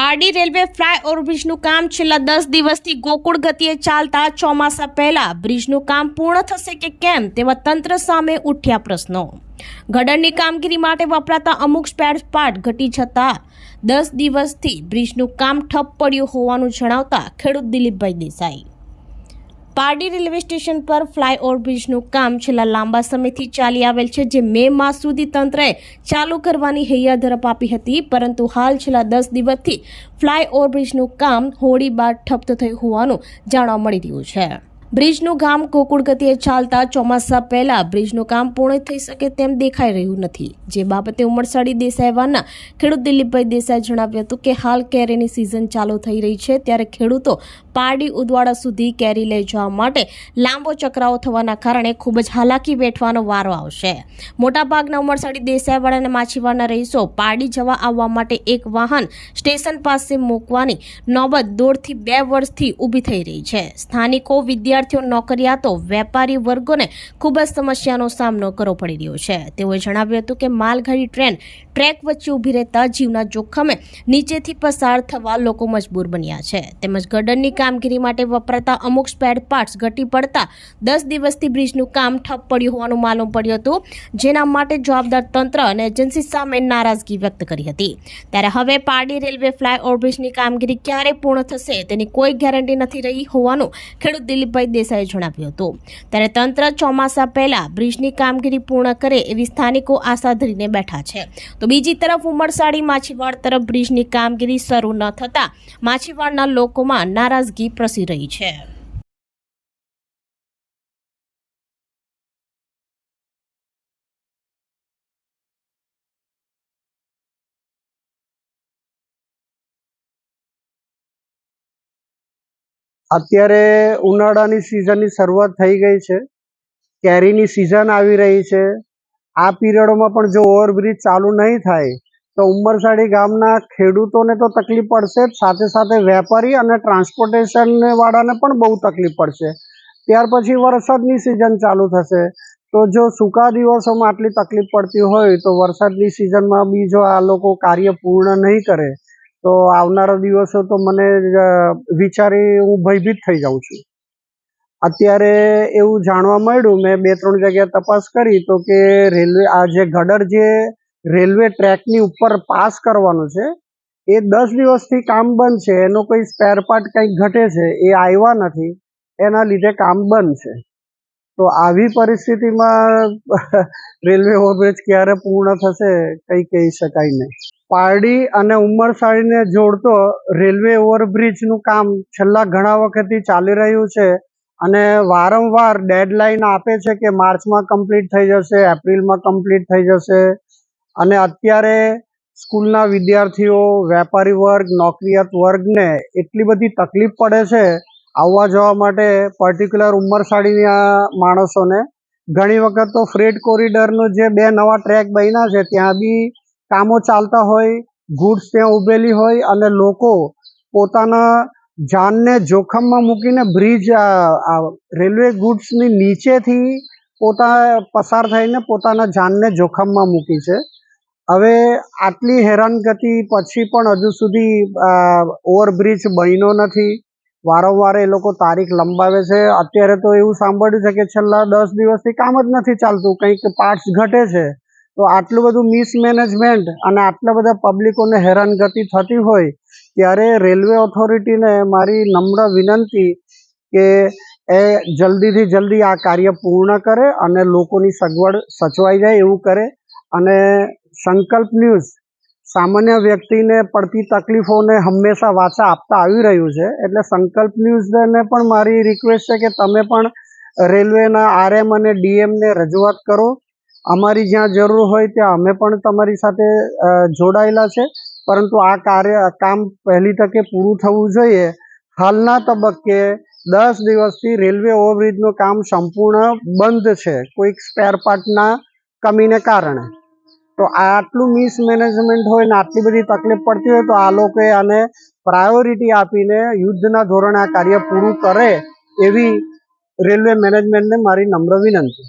Pardi railway flyover બ્રિજનું કામ છેલ્લા દસ દિવસથી ગોકુળ ગતિએ ચાલતા ચોમાસા પહેલા બ્રિજનું કામ પૂર્ણ થશે કે કેમ તેવા તંત્ર સામે ઉઠ્યા પ્રશ્નો. ગડરની કામગીરી માટે વપરાતા અમુક સ્પેર પાર્ટ ઘટી જતા દસ દિવસથી બ્રિજનું કામ ઠપ પડ્યું હોવાનું જણાવતા ખેડૂત દિલીપભાઈ દેસાઈ. પારડી રેલવે સ્ટેશન પર ફ્લાય બ્રિજનું કામ છેલ્લા લાંબા સમયથી ચાલી આવેલ છે, જે મે માસ સુધી તંત્રએ ચાલુ કરવાની હૈયાધરપ આપી હતી. પરંતુ હાલ છેલ્લા દસ દિવસથી ફ્લાય ઓવરબ્રિજનું કામ હોળી બાદ ઠપ્ત થયું હોવાનું જાણવા મળી રહ્યું છે. બ્રિજનું કામ ગોકુળ ગતિએ ચાલતા ચોમાસા પહેલા બ્રિજનું કામ પૂર્ણ થઈ શકે તેમ દેખાઈ રહ્યું નથી. જે બાબતે ઉમરસાડી દેસાઈવાના ખેડૂત દિલીપભાઈ દેસાઈ જણાવ્યું હતું કે હાલ કેરીની સિઝન ચાલુ થઈ રહી છે, ત્યારે ખેડૂતો પારડી ઉદવાડા સુધી કેરી લઈ જવા માટે લાંબો ચક્રાઓ થવાના કારણે ખૂબ જ હાલાકી વેઠવાનો વારો આવશે. મોટાભાગના ઉમરસાડી દેસાઈવાડા અને માછીવાડના રહીશો પારડી જવા આવવા માટે એક વાહન સ્ટેશન પાસે મૂકવાની નોબત દોઢથી બે વર્ષથી ઊભી થઈ રહી છે. સ્થાનિકો વિદ્યાર્થીઓ નોકરિયાતો, વેપારી વર્ગોને ખૂબ જ સમસ્યાનો સામનો કરવો પડી રહ્યો છે. તેઓએ જણાવ્યું હતું કે માલગાડી ટ્રેન ટ્રેક વચ્ચે ઊભી રહેતા જીવના જોખમે નીચેથી પસાર થવા લોકો મજબૂર બન્યા છે. તેમજ ગર્ડનની કામગીરી માટે વપરાતા અમુક સ્પેર પાર્ટ્સ ઘટી પડતા દસ દિવસથી બ્રિજનું કામ ઠપ પડ્યું હોવાનું માલુમ પડ્યું હતું, જેના માટે જવાબદાર તંત્ર અને એજન્સી સામે નારાજગી વ્યક્ત કરી હતી. ત્યારે હવે પારડી રેલવે ફ્લાય ઓવરબ્રિજની કામગીરી ક્યારે પૂર્ણ થશે તેની કોઈ ગેરંટી નથી રહી હોવાનું ખેડૂત દિલીપભાઈ દેસાઈએ જણાવ્યું હતું. ત્યારે તંત્ર ચોમાસા પહેલા બ્રિજની કામગીરી પૂર્ણ કરે એવી સ્થાનિકો આશા ધરીને બેઠા છે. તો બીજી તરફ ઉમરસાડી માછીવાડ તરફ બ્રિજની કામગીરી શરૂ ન થતાં માછીવાડના લોકોમાં નારાજગી પ્રસરી રહી છે. અત્યારે ઉનાળાની સિઝનની શરૂઆત થઈ ગઈ છે. કેરીની સિઝન આવી રહી છે. આ પીરિયડોમાં પણ જો ઓવરબ્રિજ ચાલુ નહીં થાય, તો ઉમરસાડી ગામના ખેડૂતોને તો તકલીફ પડશે જ. સાથે સાથે વેપારી અને ટ્રાન્સપોર્ટેશન વાળાને પણ બહુ તકલીફ પડશે. ત્યાર પછી વરસાદની સિઝન ચાલુ થશે. તો જો સૂકા દિવસોમાં આટલી તકલીફ પડતી હોય, તો વરસાદની સિઝનમાં બી જો આ લોકો કાર્ય પૂર્ણ નહીં કરે. તો આવનારા દિવસો તો મને વિચારી હું ભયભીત થઈ જાઉં છું. અત્યારે એવું જાણવા મળ્યું, મેં બે ત્રણ જગ્યાએ તપાસ કરી તો કે રેલવે, આ જે ગડર જે રેલવે ટ્રેકની ઉપર પાસ કરવાનું છે, એ દસ દિવસથી કામ બંધ છે, એનો કોઈ સ્પેર પાર્ટ કંઈક ઘટે છે, એ આવ્યા નથી, એના લીધે કામ બંધ છે. તો આવી પરિસ્થિતિમાં રેલવે ઓવરબ્રિજ ક્યારે પૂર્ણ થશે, કંઈ કહી શકાય નહીં. પારડી અને ઉમરસાડીને જોડતો રેલવે ઓવરબ્રિજનું કામ છેલ્લા ઘણા વખતથી ચાલી રહ્યું છે અને વારંવાર ડેડલાઇન આપે છે કે માર્ચમાં કમ્પ્લીટ થઈ જશે, એપ્રિલમાં કમ્પ્લીટ થઈ જશે. અને અત્યારે સ્કૂલના વિદ્યાર્થીઓ, વેપારી વર્ગ, નોકરિયાત વર્ગને એટલી બધી તકલીફ પડે છે આવવા જવા માટે પર્ટિક્યુલર ઉમરસાડીના માણસોને. ઘણી વખત તો ફ્રેટ કોરિડરનું જે બે નવા ટ્રેક બન્યા છે, ત્યાં બી કામો ચાલતા હોય ગુડ્સ ત્યાં ઉભેલી હોય અને લોકો પોતાના જાનને જોખમમાં મૂકીને બ્રિજ રેલવે ગુડ્સની નીચેથી પોતા, પસાર થઈને પોતાના જાનને જોખમમાં મૂકી છે. હવે આટલી હેરાનગતિ પછી પણ હજુ સુધી ઓવરબ્રિજ બન્યો નથી. વારંવાર એ લોકો તારીખ લંબાવે છે. અત્યારે તો એવું સાંભળ્યું છે કે છેલ્લા દસ દિવસથી કામ જ નથી ચાલતું. કંઈક પાર્ટ્સ ઘટે છે. તો આટલું બધું મિસમેનેજમેન્ટ અને આટલા બધા પબ્લિકોને હેરાનગતિ થતી હોય, ત્યારે રેલવે ઓથોરિટીને મારી નમ્ર વિનંતી કે એ જલ્દીથી જલ્દી આ કાર્ય પૂર્ણ કરે અને લોકોની સગવડ સચવાઈ જાય એવું કરે. અને સંકલ્પ ન્યૂઝ, સામાન્ય વ્યક્તિને પડતી તકલીફોને હંમેશા વાચા આપતા આવી રહ્યું છે. એટલે સંકલ્પ ન્યૂઝને પણ મારી રિક્વેસ્ટ છે કે તમે પણ રેલવેના આરએમ અને ડીએમને રજૂઆત કરો. અમારી જ્યાં જરૂર હોય ત્યાં અમે પણ તમારી સાથે જોડાયેલા છે. પરંતુ આ કાર્ય કામ પહેલી તકે પૂરું થવું જોઈએ. હાલના તબક્કે દસ દિવસથી રેલવે ઓવરબ્રિજનું કામ સંપૂર્ણ બંધ છે, કોઈક સ્પેર પાર્ટના કમીને કારણે. તો આટલું મિસમેનેજમેન્ટ હોય ને આટલી બધી તકલીફ પડતી હોય તો આ લોકોએ આને પ્રાયોરિટી આપીને યુદ્ધના ધોરણે આ કાર્ય પૂરું કરે એવી રેલવે મેનેજમેન્ટને મારી નમ્ર વિનંતી.